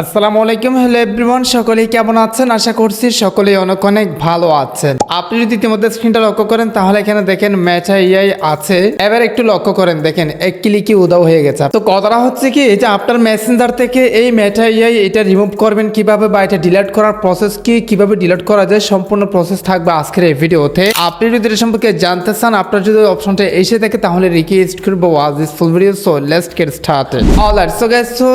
আসসালামু আলাইকুম। Hello everyone, সকলেই কেমন আছেন? আশা করছি সকলেই অনেক অনেক ভালো আছেন। আপনি যদি ইতিমধ্যে স্ক্রিনটা লক্ষ্য করেন, তাহলে এখানে দেখেন ম্যাচা ইআই আছে। এবার একটু লক্ষ্য করেন, দেখেন, এক ক্লিকই উদাও হয়ে গেছে। তো কথাটা হচ্ছে কি যে আপনার মেসেঞ্জার থেকে এই মেটা ইআই এটা রিমুভ করবেন কীভাবে বা এটা ডিলিট করার প্রসেস কি, কীভাবে ডিলিট করা যায়, সম্পূর্ণ প্রসেস থাকবে আজকের এই ভিডিওতে। আপনি যদি এটা সম্পর্কে জানতে চান, আপনার যদি অপশনটা এসে থাকে, তাহলে রিকোয়েস্ট করব was this full video so let's get started alright so guys so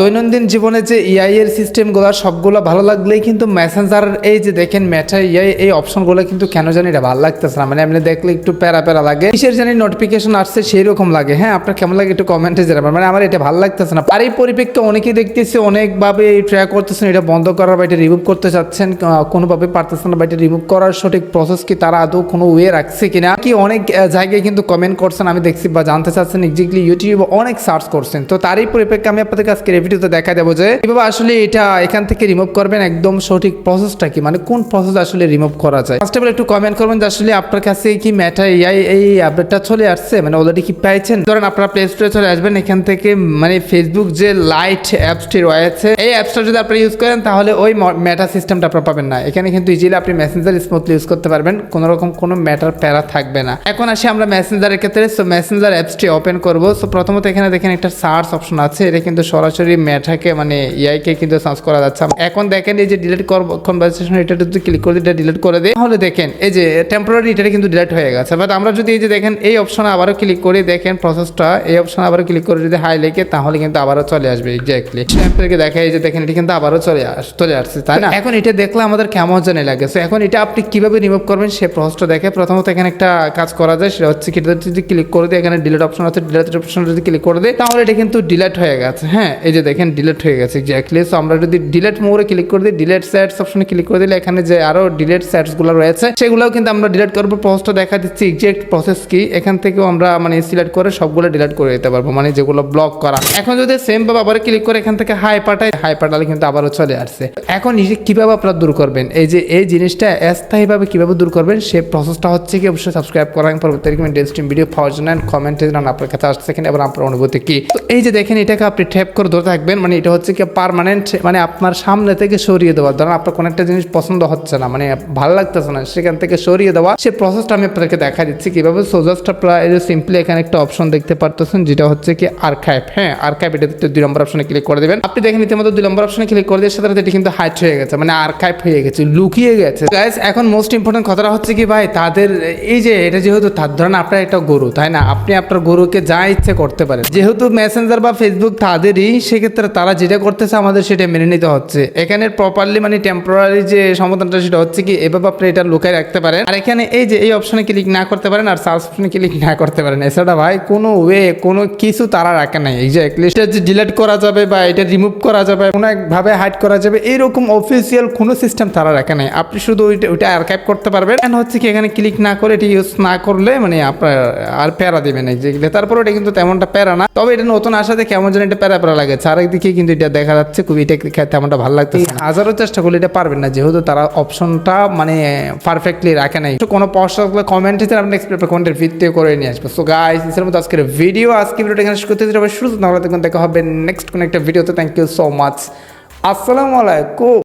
দৈনন্দিন জীবনে যে ইআই এর সিস্টেমগুলো সবগুলো ভালো লাগলেই কিন্তু মেসেঞ্জার এই যে দেখেন মেটা ইআই এই অপশনগুলো কিন্তু কেন জানি এটা ভালো লাগতেছে না। মানে এমনি দেখলে একটু প্যারা প্যারা লাগে। কিসের জানি নোটিফিকেশন আসছে সেই রকম লাগে। হ্যাঁ আপনার কেমন লাগে একটু কমেন্টে জানাবেন। মানে আমার এটা ভালো লাগতেছে না। আর এই পরিপ্রেক্ষিতে অনেকেই দেখতেছি, অনেকভাবে ট্র্যাক করতেছেন, এটা বন্ধ করার বা এটা রিমুভ করতে চাচ্ছেন কোনোভাবে পারতেছেন না বা এটা রিমুভ করার সঠিক প্রসেস কি তারা আদৌ কোনো ওয়ে রাখছে কিনা? কি অনেক জায়গায় কিন্তু কমেন্ট করছেন, আমি দেখছি বা জানতে চাচ্ছেন এক্স্যাক্টলি ইউটিউবে অনেক সার্চ করছেন। তো তারই পরিপ্রেক্ষিতে আমি আপনাদের এই ভিডিওতে দেখা দেবো যে, কীভাবে আসলে এটা এখান থেকে রিমুভ করবেন একদম সঠিক প্রসেসটা কি? মানে কোন প্রসেস আসলে রিমুভ করা যায়? ফার্স্ট অফ অল একটু কমেন্ট করবেন যে আসলে আপনার কাছে কি ম্যাটা এআই এই আপডেটটা চলে আসছে? মানে অলরেডি কি পেয়েছেন ধরেন আপনারা প্লে স্টোরে চলে আসবেন, এখান থেকে মানে ফেসবুক যে লাইট অ্যাপসটি রয়েছে, এই অ্যাপসটা যদি আপনি ইউজ করেন, তাহলে ওই মেটা সিস্টেমটা আপনারা পাবেন না। এখানে কিন্তু ইজিলি আপনি মেসেঞ্জার স্মুথলি ইউজ করতে পারবেন, কোনো রকম কোনো ম্যাটার প্যারা থাকবে না। এখন আসি আমরা মেসেঞ্জারের ক্ষেত্রে। সো মেসেঞ্জার অ্যাপসটি ওপেন করব। সো প্রথমত এখানে দেখেন একটা সার্চ অপশন আছে। এটা কিন্তু সরাসরি ম্যাটাকে মানে ইআইকে কিন্তু সার্চ করা যাচ্ছে। এখন দেখেন এই যে ডিলিট কনভারসেশন এটা যদি ক্লিক করে এটা ডিলিট করে দেয় তাহলে দেখেন এই যে টেম্পোরারি এটা কিন্তু ডিলিট হয়ে গেছে। বাট আমরা যদি এই যে দেখেন এই অপশনে আবারও ক্লিক করে দেখেন প্রসেসটা এই অপশনে আবারও ক্লিক করে যদি হাই লেখে তাহলে কিন্তু আবারও চলে আসবে এক্স্যাক্টলি স্ট্যাম্পকে দেখা এই যে দেখেন এটা কিন্তু আবারও চলে আস চলে আসছে তাই না? এখন এটা দেখলে আমাদের কেমন জানি লাগে। সো এখন এটা আপনি কীভাবে রিমুভ করবেন সে প্রসেসটা দেখে। প্রথমত এখানে একটা কাজ করা যায় সেটা হচ্ছে কি এটা যদি ক্লিক করে দিই এখানে ডিলিট অপশন আছে ডিলিট অপশন যদি ক্লিক করে দিই তাহলে এটা কিন্তু ডিলিট হয়ে গেছে। হ্যাঁ এই যে দেখেন ডিলিট হয়ে গেছে এক্স্যাক্টলি সো আমরা যদি ডিলিট মোড়ে ক্লিক করে দিই ডিলিট স্যাটস অপশনে ক্লিক করে দিলে এখানে যে আরও ডিলিট স্যাটসগুলো রয়েছে, সেগুলোও কিন্তু আমরা ডিলিট করব প্রসেসটা দেখা দিচ্ছি। এক্সাক্ট প্রসেস কি? এখান থেকেও আমরা মানে সিলেক্ট করে সবগুলো ডিলিট করে দিতে পারব। মানে যেগুলো ব্লক করা। এখন যদি সেম ভাবে আবার ক্লিক করে এখান থেকে হাই পাঠাই হাই পাঠালে কিন্তু আবারও চলে আসছে। এখন কীভাবে আপনারা দূর করবেন? এই যে এই জিনিসটা স্থায়ীভাবে কীভাবে দূর করবেন, সে প্রসেসটা হচ্ছে কি অবশ্যই সাবস্ক্রাইব করেন পরবর্তী রিকমেন্ড স্ট্রিম ভিডিও পাওয়ার জন্য কমেন্টে জানান আপনার কাছে আসছে কিনা এবং আপনার অনুভূতি কি। তো এই যে দেখেন, এটাকে আপনি ট্যাপ করে ধরে থাকবেন। মানে এটা হচ্ছে কি পার্মানেন্ট মানে আপনার সামনে থেকে সরিয়ে দেওয়া। ধরেন আপনার কোনো একটা জিনিস পছন্দ হচ্ছে না মানে ভালো লাগতেছে না, সেখান থেকে সরিয়ে দেওয়া। সে প্রসেসটা আমি আপনাদেরকে দেখা দিচ্ছি কীভাবে। সোজাস্ট আপনারা এই যে সিম্পলি এখানে একটা অপশন দেখতে পারতেছেন, যেটা হচ্ছে কি আর্কাইভ হ্যাঁ আর্কাইভ এটা দুই নম্বর অপশনে ক্লিক করে দেবেন। আপনি দেখেন ইতিমধ্যে দুই নম্বর অপশনে ক্লিক করে দিয়ে সাথে এটি কিন্তু হাইট হয়ে গেছে মানে আর্কাইভ হয়ে গেছে, লুকিয়ে গেছে। গাইস এখন মোস্ট ইম্পর্টেন্ট কথাটা হচ্ছে কি ভাই, তাদের এই যে এটা যেহেতু তার ধরেন আপনার একটা গরু, তাই না? আপনি আপনার গরুকে যা ইচ্ছে করতে পারেন। যেহেতু মেসেঞ্জার বা ফেসবুক তাদেরই, সেক্ষেত্রে তারা যেটা করতেছে আমাদের সেটা মেনে নিতে হচ্ছে। এখানে প্রপারলি মানে টেম্পোরারি যে সমাধানটা সেটা হচ্ছে কি, এভাবে আপনি এটা লুকায় রাখতে পারেন। আর এখানে এই যে এই অপশনে ক্লিক না করতে পারেন আর সার্চ অপশনে ক্লিক না করতে পারেন। এছাড়া ভাই, কোনো ওয়ে কোনো কিছু তারা রাখে নাই। এক্স্যাক্টলি এটা যে ডিলিট করা যাবে বা এটা রিমুভ করা যাবে, কোনো একভাবে হাইড করা যাবে, এরকম অফিসিয়াল কোনো সিস্টেম তারা রাখে নাই। আপনি শুধু ওইটা ওইটা আর্কাইভ করতে পারবেন। And হচ্ছে কি, এখানে ক্লিক না করে এটি ইউজ না করলে মানে আপনার আর প্যারা দেবেন এক্স্যাক্টলি তারপর এটা কিন্তু তেমনটা প্যারা না। তবে এটা নতুন আসাতে কেমন যেন এটা প্যারা প্যারা লাগে। চারিদিকে কিন্তু এটা দেখা যাচ্ছে খুবই এটা খেতে তেমনটা ভালো লাগতো হাজারো চেষ্টা করলে এটা পারবেন না যেহেতু তারা অপশনটা মানে পারফেক্টলি রাখে নাই। তো কোনো প্রশ্ন কমেন্ট হিসেবে আপনি নেক্সট কমেন্টের ভিত্তি করে নিয়ে আসব। সো গাইস এর মতো আজকের ভিডিও আজকে ভিডিওটা এখানে করতে হবে শুরু তাহলে দেখুন দেখা হবে নেক্সট কোনো একটা ভিডিওতে থ্যাংক ইউ সো মাচ আসসালামু আলাইকুম।